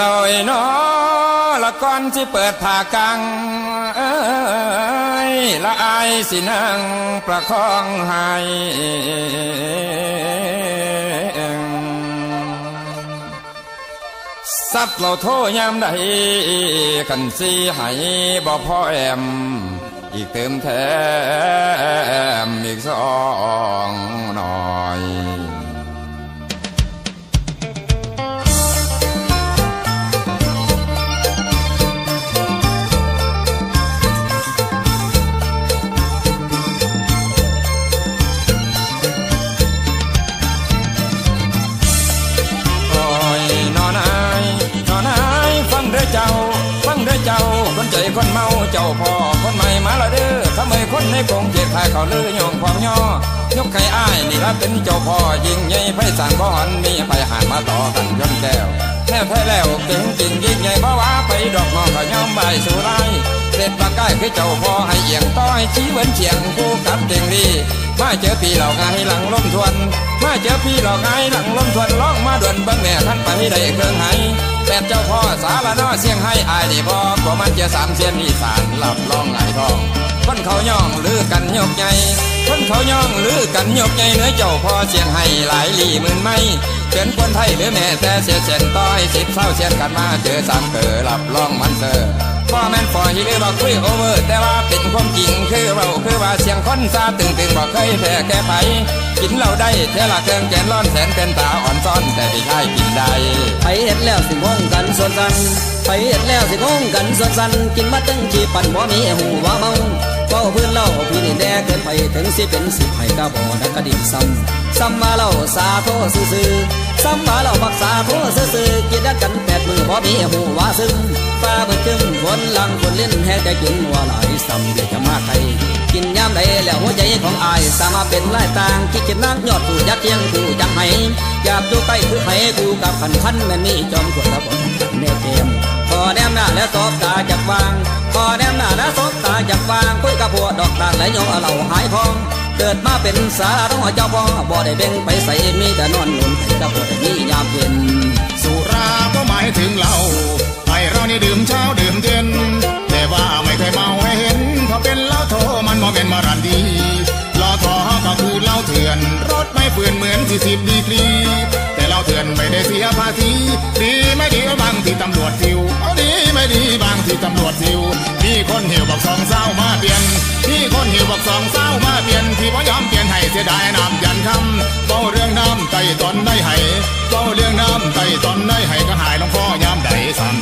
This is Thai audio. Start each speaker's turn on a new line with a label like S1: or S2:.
S1: ลอยนอละก่อนที่เปิดผ่ากังเอ้ยละอายสินังประคองให้สับเราโทยามใดกันสีให้บ่พ่อแอม อีกเติมแถมอีกสอง เจ้าฟังเด้อเจ้าคนใจคนเมาเจ้าพ่อคนใหม่มาละเด้อขโมคนในกรงเจ็ดขายเขาเลือยงความย่อยกไข่อ้ายนี่ละเป็นเจ้าพ่อยิงใหญ่ไพศาลบ่หอนมีไปหานมาต่อกันยนแก้วแน่ไทยแล้วเก่งจริงยิ่งใหญ่บ่ว่าไปดอกน้องก็ยอมใบสู่ไรเสร็จปากใกล้คือเจ้าพ่อให้เอียงต้อยชี้เหมือนเฉียงคู่กับเต็งรีมาเจอพี่เหล่าไงหลังล้มทวน มาเจอพี่เหล่าไงหลังล้มทวนร้องมาด่วนเบิ้งแม่ท่านไปได้เครื่องไห แปดเจ้าพ่อสารนอเสียงให้อายนี่บอกว่ามันเจะสามเสียนอีสานหลับร้องไงทอง คนเขาย่องลือกันยกใหญ่คนเขาย่องลือกันยกใหญ่เนื้อเจ้าพ่อเสียงให้หลายลีหมื่นไม่เป็นคนไทยหรือแม่แต่เสียเสียนต้อยสิบเศร้าเสียนกันมาเจอสามเกอหลับร้องมันเจอ พ่อแม่นฟอยหรือบอกคุยโอเวอร์แต่ว่าเป็นความจริงคือเบาคือว่าเสียงคนซาตึงตึงบอกเคยแพ้แก้ไผกินเหล้าได้เท่าละเครื่องแกนร้อนแสนเป็นตาอ่อนซ้อนแต่พี่ชายกินได้
S2: ไปเห็ดแล้วสิงงกันส่วนกันไปเห็ดแล้วสิงงกันส่วนสันกินมาตั้งชีปั่นบ่มีหูว่าเมาเฝ้าพื่อนเล่าพี่นี่แน่เกินไปถึงสิเป็นสิบไห้กะบ่นักกระดิ่งซ้ำซ้ำมาเล่าสาโทซื่อซ้ำมาเล่าบักสาโทซื่อกินดักกันแปดมือบ่มีหูว่าซึ้ง ลังฝนเล่นแห่ใจกินว่าหลายซ้ำเดี๋ยวจะมาใครกินยามใดแล้วหัวใจของอายสามารถเป็นลายต่างคิดกินนางยอดผู้ยัดเทียงผู้จังไห้อยากอยู่ใกล้คือไห้กูกับขันพันแม่นมีจอมขวดระบนแน่เกมพอแนมหน้าแล้วตบตาจากวางพอแนมหน้าแล้วตบตาจากวางคุยกับพวดอกตาลและโยเอาเหล่าหายทองเกิดมาเป็นสาต้องเจ้าพ่อบ่ได้เบ่งไปใส่มีแต่นอนหนุ ไม่เปื่
S3: อนเหมือนที่สิบดีกรี แต่เหล้าเถื่อนไม่ได้เสียภาษี ดีไม่ดีบางที่ตำรวจซิวเอาดีไม่ดีบางที่ตำรวจซิวมีคนหิวบอกสองเศร้ามาเปลี่ยนมีคนหิวบอกสองเศร้ามาเปลี่ยนที่พ่ยอมเปลี่ยนให้เสียดายน้ำยันคำเฝ้าเรื่องน้ำไตตอนได้ให้เฝ้าเรื่องน้ำไตตอนได้ให้ก็หายลงพ่อยามใดสาม